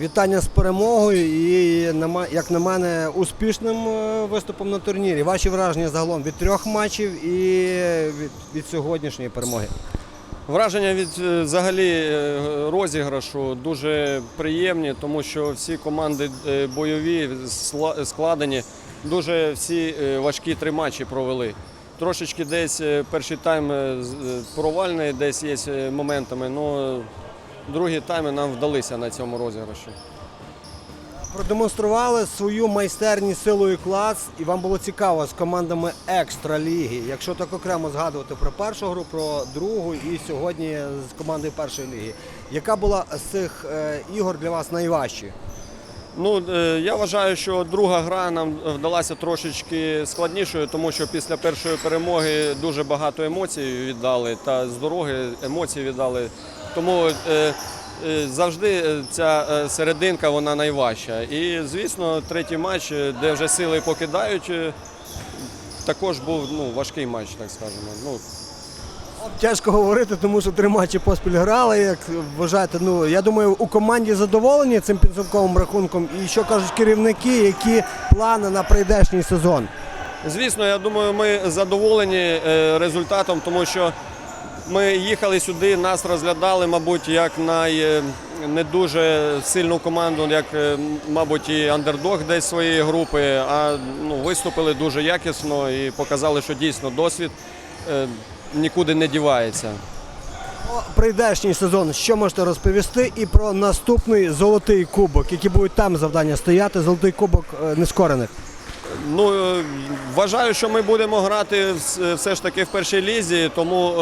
Вітання з перемогою і, як на мене, успішним е, виступом на турнірі. Ваші враження загалом від трьох матчів і від, від сьогоднішньої перемоги. Враження від е, взагалі е, розіграшу дуже приємні, тому що всі команди бойові, складені, дуже всі важкі три матчі провели. Трошечки десь перший тайм провальний, десь є моментами, але другі тайми нам вдалися на цьому розіграші. Продемонстрували свою майстерність, силу і клас, і вам було цікаво з командами екстраліги. Якщо так окремо згадувати про першу гру, про другу і сьогодні з командою першої ліги. Яка була з цих е, ігор для вас найважчою? Ну, е, я вважаю, що друга гра нам вдалася трошечки складнішою, тому що після першої перемоги дуже багато емоцій віддали та з дороги емоцій віддали. Тому е, е, завжди е, ця серединка вона найважча. І, звісно, третій матч, де вже сили покидають, також був ну, важкий матч, так скажемо. Ну, Тяжко говорити, тому що три матчі поспіль грали. Як вважаєте, ну я думаю, у команді задоволені цим підсумковим рахунком. І що кажуть керівники, які плани на прийдешній сезон? Звісно, я думаю, ми задоволені результатом, тому що ми їхали сюди, нас розглядали, мабуть, як най, е, не дуже сильну команду, як, е, мабуть, і андердог десь своєї групи, а ну, виступили дуже якісно і показали, що дійсно досвід е, нікуди не дівається. Про прийдешній сезон, що можете розповісти, і про наступний золотий кубок, які будуть там завдання стояти. Золотий кубок е, нескорених. Ну, вважаю, що ми будемо грати все ж таки в першій лізі, тому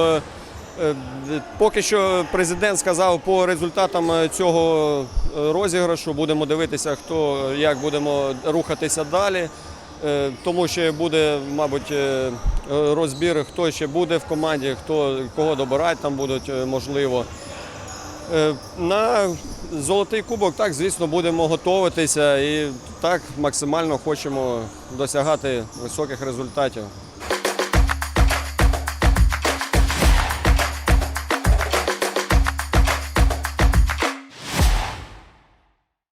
поки що президент сказав по результатам е, цього е, розіграшу, будемо дивитися, хто е, як будемо рухатися далі. Е, Тому ще буде, мабуть, е, розбір, хто ще буде в команді, хто кого добирати там будуть, е, можливо. Е, На золотий кубок, так, звісно, будемо готуватися і так максимально хочемо досягати високих результатів.